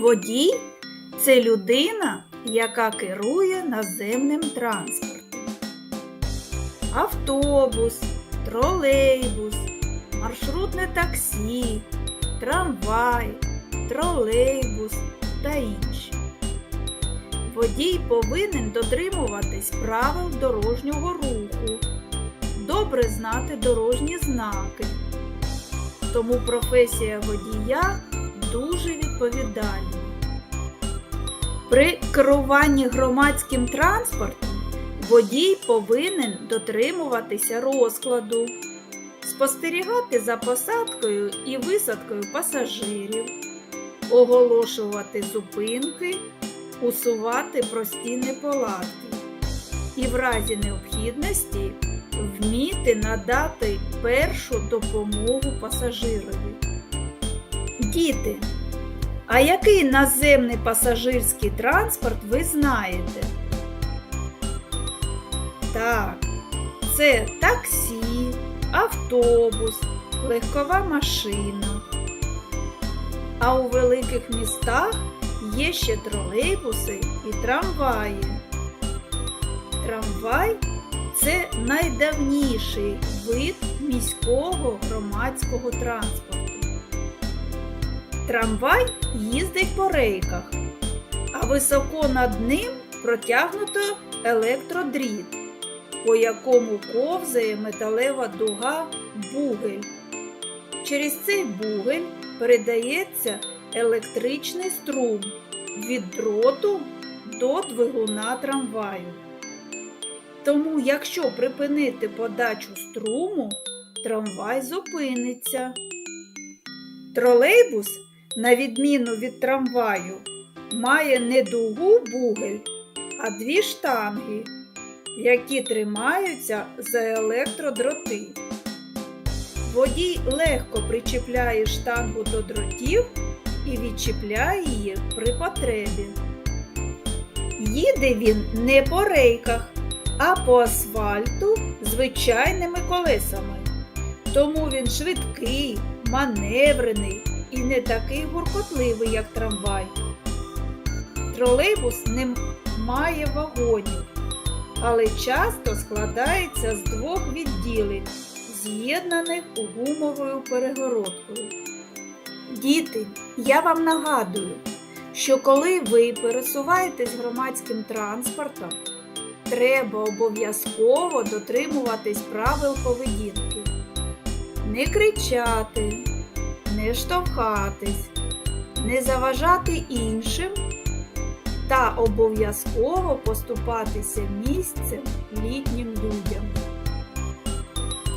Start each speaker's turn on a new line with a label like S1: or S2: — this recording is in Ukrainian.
S1: Водій це людина, яка керує наземним транспортом. Автобус, тролейбус, маршрутне таксі, трамвай, тролейбус та інші. Водій повинен дотримуватись правил дорожнього руху, добре знати дорожні знаки. Тому професія водія дуже відповідальна. При керуванні громадським транспортом водій повинен дотримуватися розкладу, спостерігати за посадкою і висадкою пасажирів, оголошувати зупинки, усувати прості неполадки і в разі необхідності вміти надати першу допомогу пасажирові. Діти, а який наземний пасажирський транспорт ви знаєте? Так, це таксі, автобус, легкова машина. А у великих містах є ще тролейбуси і трамваї. Трамвай це найдавніший вид міського громадського транспорту. Трамвай їздить по рейках, а високо над ним протягнуто електродріт, по якому ковзає металева дуга бугель. Через цей бугель передається електричний струм від дроту до двигуна трамваю. Тому, якщо припинити подачу струму, трамвай зупиниться. Тролейбус, на відміну від трамваю, має не дугу бугель, а дві штанги, які тримаються за електродроти. Водій легко причіпляє штангу до дротів і відчіпляє її при потребі. Їде він не по рейках, а по асфальту звичайними колесами. Тому він швидкий, маневрений і не такий гуркотливий, як трамвай. Тролейбус не має вагонів, але часто складається з двох відділень, з'єднаних гумовою перегородкою. Діти, я вам нагадую, що коли ви пересуваєтесь громадським транспортом, треба обов'язково дотримуватись правил поведінки. Не кричати, не не заважати іншим та обов'язково поступатися місцем літнім людям.